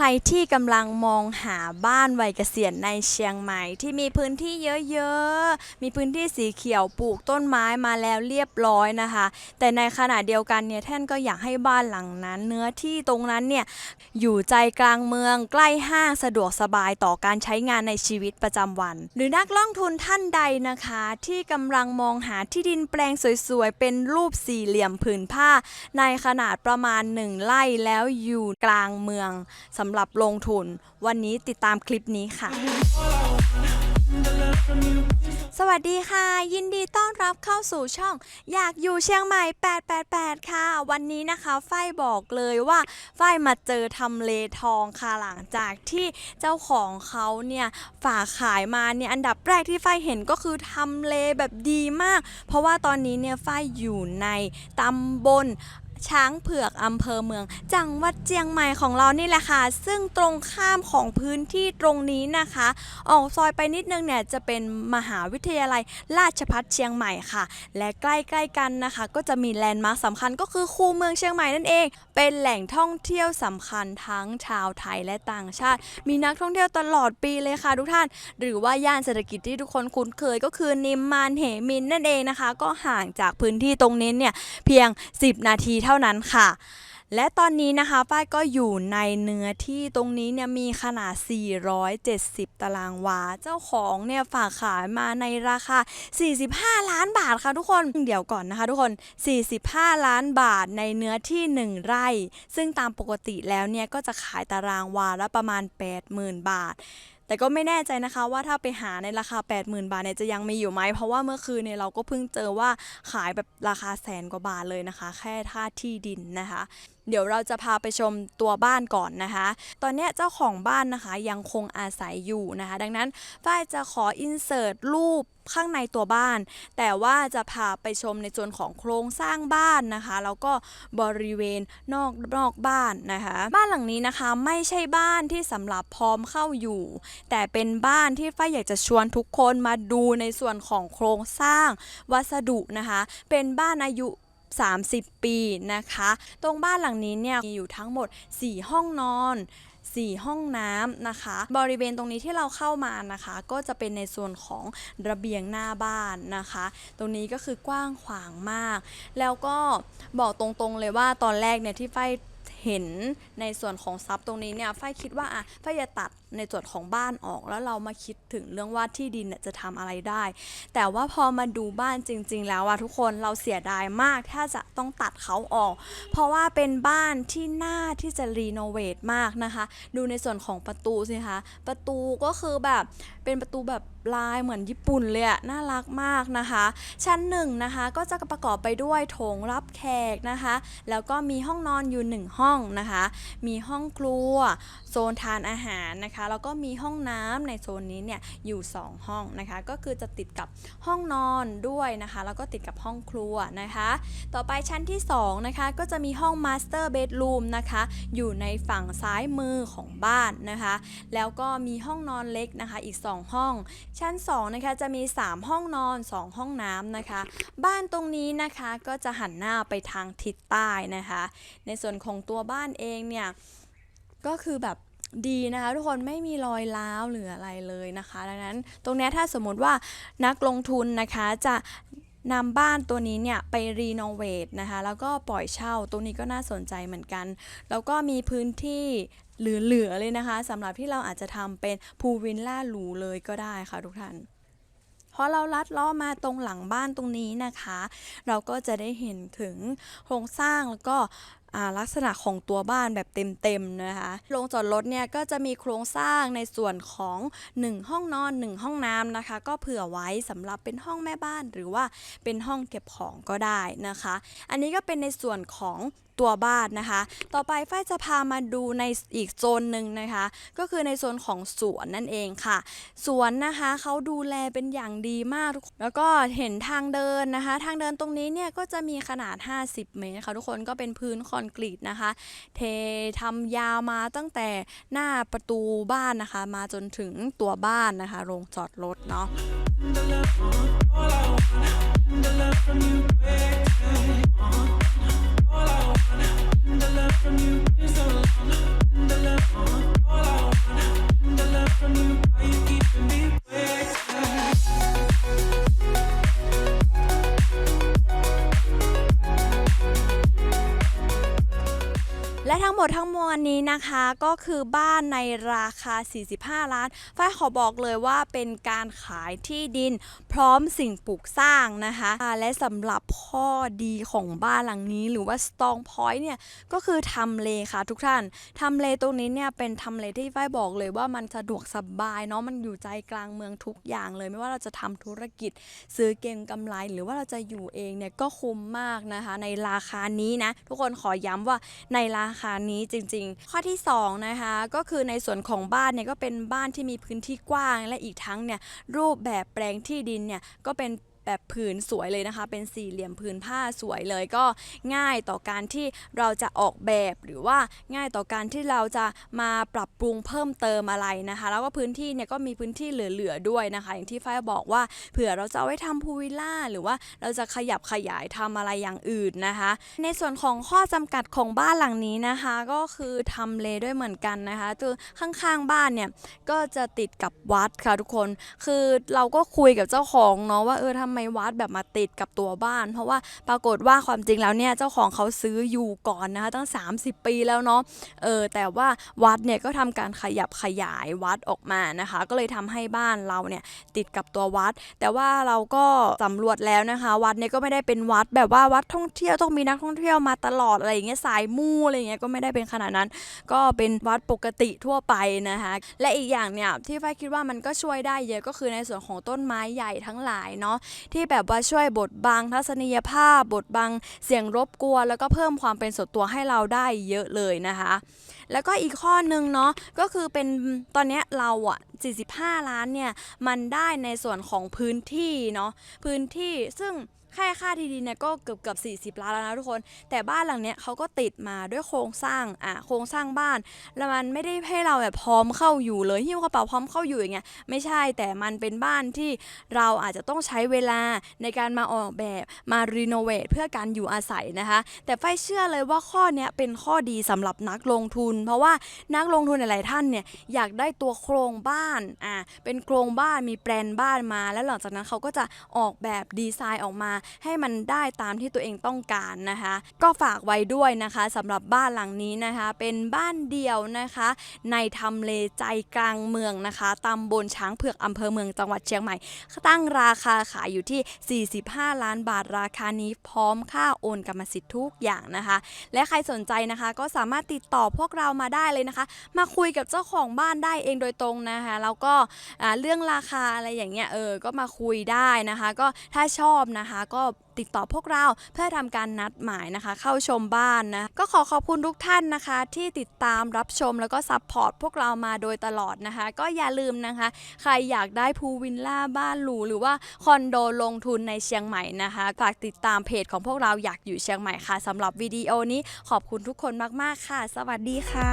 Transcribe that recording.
ใครที่กำลังมองหาบ้านวัยเกษียณในเชียงใหม่ ที่มีพื้นที่เยอะๆ มีพื้นที่สีเขียวปลูกต้นไม้มาแล้วเรียบร้อยนะคะ แต่ในขณะเดียวกันเนี่ยท่านก็อยากให้บ้านหลังนั้น เนื้อที่ตรงนั้นเนี่ยอยู่ใจกลางเมืองใกล้ห้างสะดวกสบายต่อการใช้งานในชีวิตประจำวัน หรือนักลงทุนท่านใดนะคะ ที่กำลังมองหาที่ดินแปลงสวยๆเป็นรูปสี่เหลี่ยมผืนผ้า ในขนาดประมาณ 1ไร่แล้วอยู่กลางเมืองสำำหรับลงทุน วันนี้ติดตามคลิปนี้ค่ะ สวัสดีค่ะ ยินดีต้อนรับเข้าสู่ช่อง อยากอยู่เชียงใหม่ 888 ค่ะ วันนี้นะคะฝ้ายบอกเลยว่าฝ้ายมาเจอทำเลทองค่ะหลังจากที่เจ้าของเขาเนี่ยฝากขายมาเนี่ยอันดับแรกที่ฝ้ายเห็นก็คือทำเลแบบดีมาก เพราะว่าตอนนี้เนี่ยฝ้ายอยู่ในตำบล ช้างเผือกอำเภอเมือง จังหวัดเจียงใหม่ของเรานี่แหละค่ะ ซึ่งตรงข้ามของพื้นที่ตรงนี้นะคะ ออกซอยไปนิดนึงเนี่ยจะเป็นมหาวิทยาลัยราชภัฏเชียงใหม่ค่ะ และใกล้ๆกันนะคะ ก็จะมีแลนด์มาร์คสำคัญก็คือคูเมืองเชียงใหม่นั่นเอง เป็นแหล่งท่องเที่ยวสำคัญทั้งชาวไทยและต่างชาติ มีนักท่องเที่ยวตลอดปีเลยค่ะทุกท่าน หรือว่าย่านเศรษฐกิจที่ทุกคนคุ้นเคยก็คือนิมมานเหมินนั่นเองนะคะ ก็ห่างจากพื้นที่ตรงนี้เนี่ยเพียง 10 นาทีเท่าท่านั้นค่ะ และตอนนี้นะคะฝ้ายก็อยู่ในเนื้อที่ตรงนี้เนี่ยมีขนาด 470 ตารางวา เจ้าของเนี่ยฝากขายมาในราคา 45 ล้านบาทค่ะทุกคน เดี๋ยวก่อนนะคะทุกคน 45 ล้านบาทในเนื้อที่ 1 ไร่ ซึ่งตามปกติแล้วเนี่ยก็จะขายตารางวาละประมาณ 80,000 บาท แต่ก็ไม่แน่ใจนะคะว่าถ้าไปหาในราคา 80,000 บาทเนี่ยจะยังมีอยู่ไหม เพราะว่าเมื่อคืนเนี่ยเราก็เพิ่งเจอว่าขายแบบราคาแสนกว่าบาทเลยนะคะ แค่ท่าที่ดินนะคะ เดี๋ยวเราจะพาไปชมตัวบ้านก่อนนะคะ ตอนนี้เจ้าของบ้านนะคะยังคงอาศัยอยู่นะคะ ดังนั้นฝ้ายจะขออินเสิร์ตรูป ข้างในตัวบ้าน แต่ว่าจะพาไปชมในส่วนของโครงสร้างบ้านนะคะ แล้วก็บริเวณนอกนอกบ้านนะคะ บ้านหลังนี้นะคะไม่ใช่บ้านที่สำหรับพร้อมเข้าอยู่ แต่เป็นบ้านที่ฝ้ายอยากจะชวนทุกคนมาดูในส่วนของโครงสร้างวัสดุนะคะ เป็นบ้านอายุ30 ปีนะคะ ตรงบ้านหลังนี้เนี่ยมีอยู่ทั้งหมด 4 ห้องนอน 4 ห้องน้ำนะคะ บริเวณตรงนี้ที่เราเข้ามานะคะ ก็จะเป็นในส่วนของระเบียงหน้าบ้านนะคะ ตรงนี้ก็คือกว้างขวางมาก แล้วก็บอกตรงๆเลยว่าตอนแรกเนี่ยที่ไฟ เห็นในส่วนของซับตรงนี้เนี่ยไฟคิดว่าอะไฟจะตัดในส่วนของบ้านออก แล้วเรามาคิดถึงเรื่องว่าที่ดินเนี่ยจะทำอะไรได้ แต่ว่าพอมาดูบ้านจริง ๆ แล้วอะทุกคนเราเสียดายมากถ้าจะต้องตัดเขาออก เพราะว่าเป็นบ้านที่น่าที่จะรีโนเวทมากนะคะ ดูในส่วนของประตูสิคะประตูก็คือแบบ เป็นประตูแบบลายเหมือนญี่ปุ่นเลยอะน่ารักมากนะคะ ชั้นหนึ่งนะคะก็จะประกอบไปด้วยโถงรับแขกนะคะ แล้วก็มีห้องนอนอยู่หนึ่งห้องนะคะ มีห้องครัว โซนทานอาหารนะคะ แล้วก็มีห้องน้ำในโซนนี้เนี่ยอยู่ 2 ห้องนะคะ ก็คือจะติดกับห้องนอนด้วยนะคะ แล้วก็ติดกับห้องครัวนะคะ ต่อไปชั้นที่2นะคะก็จะมีห้องมาสเตอร์เบดรูมนะคะ อยู่ในฝั่งซ้ายมือของบ้านนะคะ แล้วก็มีห้องนอนเล็กนะคะอีก 2ห้อง ชั้น2นะคะจะมี 3 ห้องนอน 2 ห้องน้ำนะคะ บ้านตรงนี้นะคะก็จะหันหน้าไปทางทิศใต้นะคะ ในส่วนของตัวบ้านเองเนี่ยก็คือแบบดีนะคะทุกคนไม่มีรอยร้าวหรืออะไรเลยนะคะ ดังนั้นตรงนี้ถ้าสมมติว่านักลงทุนนะคะจะนำบ้านตัวนี้เนี่ยไปรีโนเวทนะคะแล้วก็ปล่อยเช่าตรงนี้ก็น่าสนใจเหมือนกัน แล้วก็มีพื้นที่ เหลือๆเลยนะคะสำหรับที่เราอาจจะทำเป็นพูลวิลล่าหรูเลยก็ได้ค่ะทุกท่านพอเราลัดล้อมาตรงหลังบ้านตรงนี้นะคะ เราก็จะได้เห็นถึงโครงสร้างแล้วก็ลักษณะของตัวบ้านแบบเต็มๆนะคะโรงจอดรถเนี่ยก็จะมีโครงสร้างในส่วนของ 1 ห้องนอน 1 ห้องน้ำนะคะ ก็เผื่อไว้สำหรับเป็นห้องแม่บ้านหรือว่าเป็นห้องเก็บของก็ได้นะคะ อันนี้ก็เป็นในส่วนของ ตัวบ้านนะคะ ต่อไปฝ้ายจะพามาดูในอีกโซนหนึ่งนะคะ ก็คือในโซนของสวนนั่นเองค่ะ สวนนะคะเขาดูแลเป็นอย่างดีมาก แล้วก็เห็นทางเดินนะคะ ทางเดินตรงนี้เนี่ยก็จะมีขนาด 50 เมตรค่ะทุกคนก็เป็นพื้นคอนกรีตนะคะ เททำยาวมาตั้งแต่หน้าประตูบ้านนะคะ มาจนถึงตัวบ้านนะคะโรงจอดรถเนาะ อนนี้นะคะก็คือบ้านในราคา 45 ล้านฝ้ายขอบอกเลยว่าเป็นการขายที่ดินพร้อมสิ่งปลูกสร้างนะคะและสำหรับข้อดีของบ้านหลังนี้หรือว่า strong point เนี่ยก็คือทำเลค่ะทุกท่านทำเลตรงนี้เนี่ยเป็นทำเลที่ฝ้ายบอกเลยว่ามันสะดวกสบายเนาะมันอยู่ใจกลางเมืองทุกอย่างเลย ไม่ว่าเราจะทำธุรกิจซื้อเก็งกำไร หรือว่าเราจะอยู่เองเนี่ยก็คุ้มมากนะคะในราคานี้นะทุกคนขอย้ำว่าในราคานี้จริง ๆ ข้อที่สองนะคะ ก็คือในส่วนของบ้านเนี่ยก็เป็นบ้านที่มีพื้นที่กว้าง และอีกทั้งเนี่ยรูปแบบแปลงที่ดินเนี่ยก็เป็น แบบผืนสวยเลยนะคะ เป็นสี่เหลี่ยมผืนผ้าสวยเลยก็ง่ายต่อการที่เราจะออกแบบหรือว่าง่ายต่อการที่เราจะมาปรับปรุงเพิ่มเติมอะไรนะคะ แล้วก็พื้นที่เนี่ยก็มีพื้นที่เหลือๆด้วยนะคะ อย่างที่ฝ้ายบอกว่าเผื่อเราจะเอาไว้ทำพูลวิลล่าหรือว่าเราจะขยับขยายทำอะไรอย่างอื่นนะคะ ในส่วนของข้อจำกัดของบ้านหลังนี้นะคะ ก็คือทำเลด้วยเหมือนกันนะคะคือข้างๆบ้านเนี่ยก็จะติดกับวัดค่ะทุกคน คือเราก็คุยกับเจ้าของเนาะว่าเออทำไมมวัดแบบมาติดกับตัวบ้าน เพราะว่าปรากฏว่าความจริงแล้วเนี่ยเจ้าของเขาซื้ออยู่ก่อนนะคะตั้ง 30 ปีแล้วเนาะเออแต่ว่าวัดเนี่ยก็ทำการขยับขยายวัดออกมานะคะ ก็เลยทำให้บ้านเราเนี่ยติดกับตัววัด แต่ว่าเราก็สำรวจแล้วนะคะ วัดเนี่ยก็ไม่ได้เป็นวัดแบบว่าวัดท่องเที่ยวต้องมีนักท่องเที่ยวมาตลอดอะไรอย่างเงี้ยสายมู่อะไรเงี้ยก็ไม่ได้เป็นขนาดนั้น ก็เป็นวัดปกติทั่วไปนะคะและอีกอย่างเนี่ยที่ฝ้ายคิดว่ามันก็ช่วยได้เยอะก็คือในส่วนของต้นไม้ใหญ่ทั้งหลายเนาะที่แบบว่าช่วยบดบังทัศนียภาพ บดบังเสียงรบกวนแล้วก็เพิ่มความเป็นส่วนตัวให้เราได้เยอะเลยนะคะ แล้วก็อีกข้อหนึ่งเนาะก็คือเป็นตอนนี้เราอะ45 ล้านเนี่ยมันได้ในส่วนของพื้นที่เนาะพื้นที่ซึ่ง ค่าค่าที่ดินเนี่ยก็เกือบเกือบ40ล้านแล้วนะทุกคน แต่บ้านหลังเนี้ยเขาก็ติดมาด้วยโครงสร้างอะโครงสร้างบ้าน แล้วมันไม่ได้ให้เราแบบพร้อมเข้าอยู่เลยหิ้วกระเป๋าพร้อมเข้าอยู่อย่างเงี้ยไม่ใช่แต่มันเป็นบ้านที่เราอาจจะต้องใช้เวลาในการมาออกแบบมารีโนเวทเพื่อการอยู่อาศัยนะคะ แต่ไฟเชื่อเลยว่าข้อเนี้ยเป็นข้อดีสำหรับนักลงทุน เพราะว่านักลงทุนหลายๆท่านเนี่ยอยากได้ตัวโครงบ้านอะเป็นโครงบ้านมีแปลนบ้านมา แล้วหลังจากนั้นเขาก็จะออกแบบดีไซน์ออกมาให้มันได้ตามที่ตัวเองต้องการนะคะ ก็ฝากไว้ด้วยนะคะสำหรับบ้านหลังนี้นะคะ เป็นบ้านเดี่ยวนะคะ ในทำเลใจกลางเมืองนะคะตำบลช้างเผือกอำเภอเมืองจังหวัดเชียงใหม่ ตั้งราคาขายอยู่ที่ 45 ล้านบาทราคานี้พร้อมค่าโอนกรรมสิทธิ์ทุกอย่างนะคะ และใครสนใจนะคะก็สามารถติดต่อพวกเรามาได้เลยนะคะ มาคุยกับเจ้าของบ้านได้เองโดยตรงนะคะแล้วก็เรื่องราคาอะไรอย่างเงี้ยเออก็มาคุยได้นะคะ ก็ถ้าชอบนะคะก็ติดต่อพวกเราเพื่อทำการนัดหมายนะคะ เข้าชมบ้านนะ ก็ขอขอบคุณทุกท่านนะคะ ที่ติดตามรับชมแล้วก็ซัพพอร์ตพวกเรามาโดยตลอดนะคะ ก็อย่าลืมนะคะ ใครอยากได้พูลวิลล่าบ้านหรูหรือว่าคอนโดลงทุนในเชียงใหม่นะคะฝากติดตามเพจของพวกเราอยากอยู่เชียงใหม่ค่ะสำหรับวิดีโอนี้ขอบคุณทุกคนมากๆค่ะ สวัสดีค่ะ